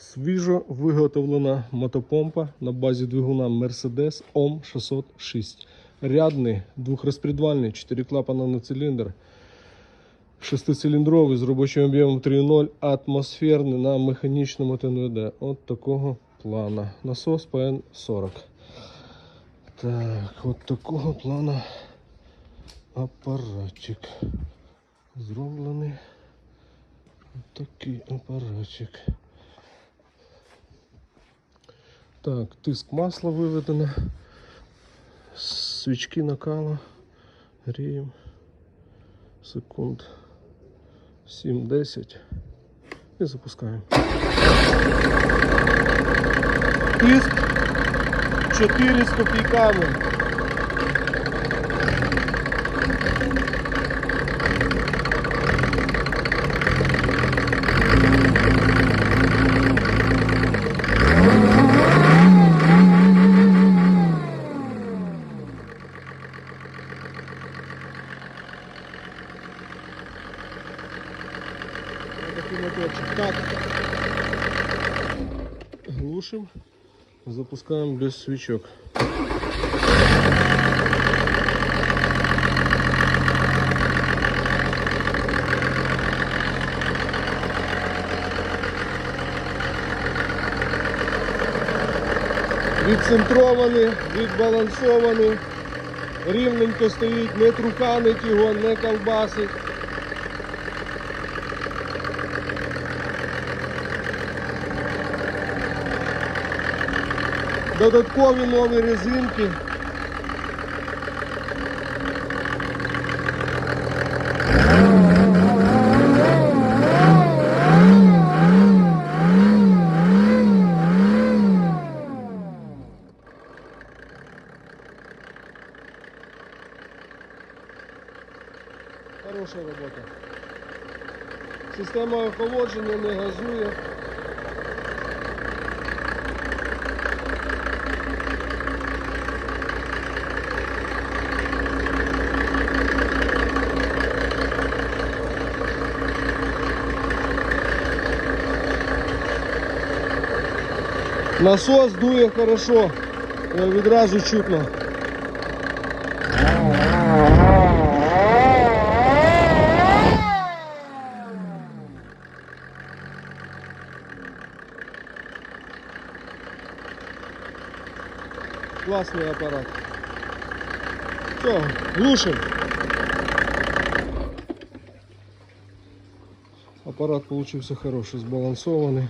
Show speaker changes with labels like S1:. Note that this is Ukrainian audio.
S1: Свіжо виготовлена мотопомпа на базі двигуна Mercedes OM 606. Рядний, двохрозпредвальний, 4 клапана на циліндр. Шестициліндровий з робочим об'ємом 3.0, атмосферний на механічному ТНВД. От такого плана. Насос ПН-40. Так, от такого плана апаратчик. Зроблений такий апаратчик. Так, тиск масла виведено. Свічки накала. Гріємо. Секунд 7-10. І запускаємо. Тиск 4 з копійками. Такий моторчик. Так. Глушим. Запускаем без свечок. Відцентрований, відбалансований, рівненько стоїть, не труканить його, не колбасить. Додаткові нові резинки. Хороша робота. Система охолодження не газує. Насос дує хорошо, е, відразу чутно. Классный аппарат. Все, глушим. Аппарат получился хороший, сбалансованный.